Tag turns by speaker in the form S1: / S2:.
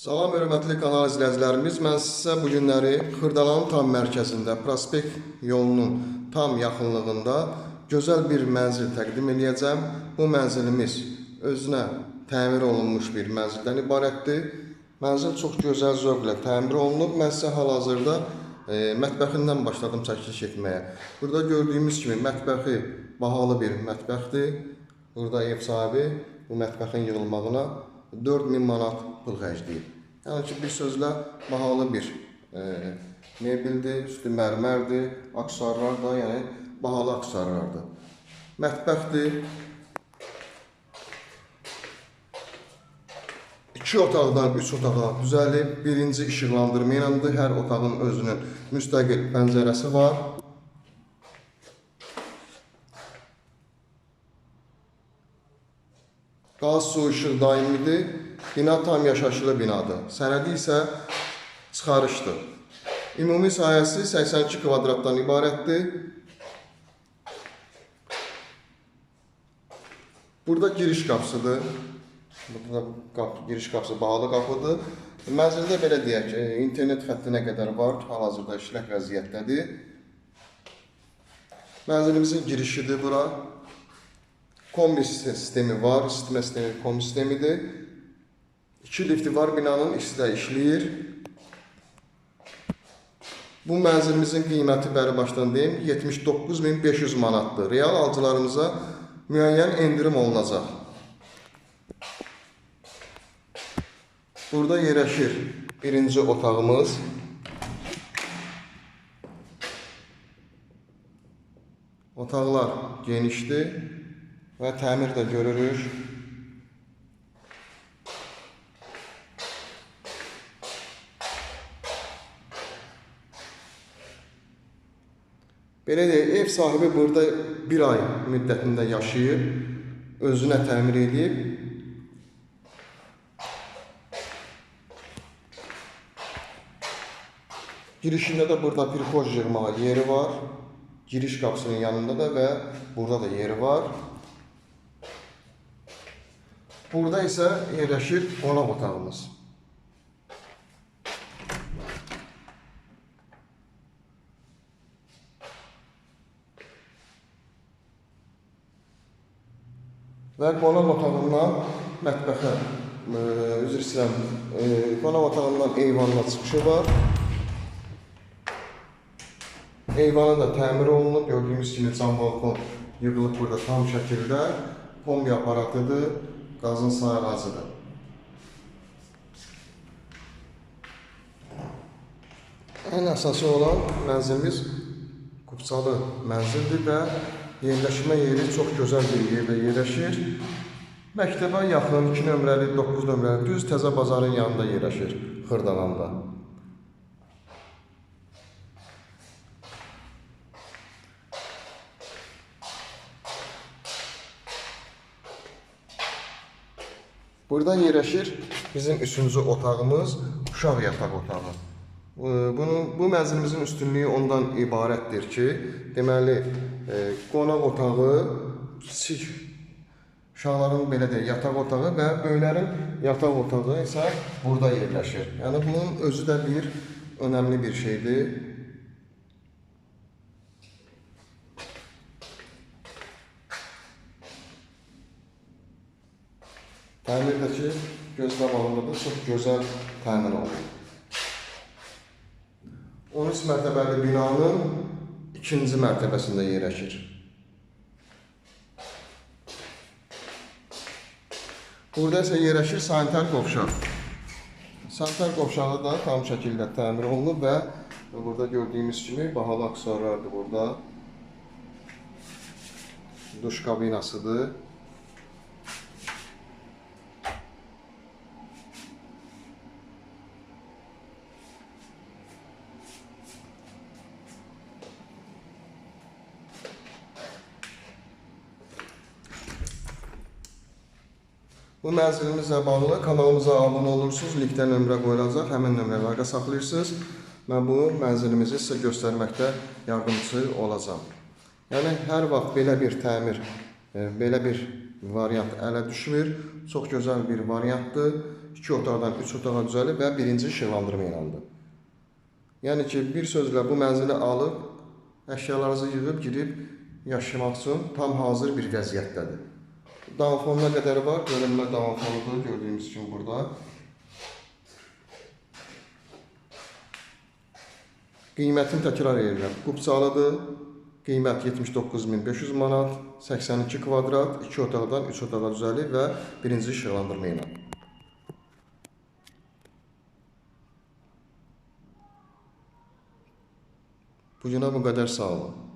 S1: Salam hörmətli kanal izləyicilərimiz. Mən sizə bu günləri Xırdalanın tam mərkəzində, Prospekt yolunun tam yaxınlığında gözəl bir mənzil təqdim eləyəcəm. Bu mənzilimiz özünə təmir olunmuş bir mənzildən ibarətdir. Mənzil çox gözəl zövqlə təmir olunub. Mən sizə hal-hazırda e, mətbəxindən başladım çəkiliş etməyə. Burada gördüyümüz kimi mətbəxi bahalı bir mətbəxdir. Burada ev sahibi bu mətbəxin yığılmağına 4000 manat pul xərcləyib. Yəni ki, bir sözlə bahalı bir e, mebeldir, üstü mərmərdir, aksarlar da, yəni bahalı aksarlardır. Mətbəxdir. İki otaqdan üç otağa düzəlib, birinci işıqlandırma ilədir. Hər otağın özünün müstəqil pəncərəsi var. Qaz, su, işıq daimidir. Bina tam yaşayışlı binadır. Sənədi isə çıxarışdır. Ümumi sahəsi 82 kvadratdan ibarətdir. Burada giriş qapısıdır. Burada da qap, giriş qapısı bağlı qapıdır. Mənzildə belə deyək, e, internet xəttinə qədər var, hal-hazırda işlək vəziyyətdədir. Mənzilimizin girişidir bura. Kombi sistemi var, isitmə sistemi kombi sistemidir. İki lifti var binanın, ikisi də işləyir. Bu mənzilimizin qiyməti bəri başdan deyim 79500 manatdır. Real alıcılarımıza müəyyən endirim olunacaq. Burada yerləşir birinci otağımız. Otaqlar genişdir və təmir də görürük. Belə deyək, ev sahibi burada bir ay müddətində yaşayıb, özünə təmir edib. Girişində də burada bir koz yığmağa yeri var. Giriş qapısının yanında da və burada da yeri var. Burada isə yerləşir qonaq otağımız. Və qonaq otağından mətbəxə, e, üzr istəyirəm, e, qonaq otağından eyvanına çıxışı var. Eyvanı da təmir olunub, gördüyümüz kimi cam balkon yığılıb burada tam şəkildə. Kombi aparatıdır, qazın sayğacıdır. Ən əsası olan mənzilimiz Qubçalı mənzildir və yerləşmə yeri çox gözəl bir yerdə yerləşir. Məktəbə yaxın 2 nömrəli, 9 nömrəli düz təzə bazarın yanında yerləşir Xırdalanda. Burada yerləşir bizim üçüncü otağımız, uşaq yataq otağı. Bu- Bunun bu mənzilimizin üstünlüyü ondan ibarətdir ki, deməli, e, qonaq otağı, kiçik uşaqların belə deyək, yataq otağı və böyüklərin yataq otağı isə burada yerləşir. Yəni bunun özü də bir önəmli bir şeydir. Təmirdəki göz qabağında da çox gözəl təmin olunub. 13 mərtəbəli binanın ikinci mərtəbəsində yerləşir. Burada isə yerləşir sanitar qovşaq. Sanitar qovşağı da tam şəkildə təmir olunub və burada gördüyümüz kimi bahalı aksesuarlardır burada. Duş kabinasıdır. Bu mənzilimizlə bağlı kanalımıza abunə olursunuz, linkdə nömrə qoyulacaq, həmin nömrəni əlaqə saxlayırsınız. Mən bu mənzilimizi sizə göstərməkdə yardımçı olacağam. Yəni hər vaxt belə bir təmir, e, belə bir variant ələ düşmür. Çox gözəl bir variantdır. 2 otaqdan 3 otağa düzəlib və birinci işıqlandırma ilandır. Yəni ki, bir sözlə bu mənzili alıb, əşyalarınızı yığıb girib yaşamaq üçün tam hazır bir vəziyyətdədir. Downformuna qədər var, görünmə downformudur gördüyümüz kimi burada. Qiymətini təkrar edirəm. Qubçalıdır. Qiymət 79500 manat, 82 kvadrat, 2 otaqdan 3 otağa düzəlib və birinci işıqlandırma ilə. Bu günə bu qədər sağ olun.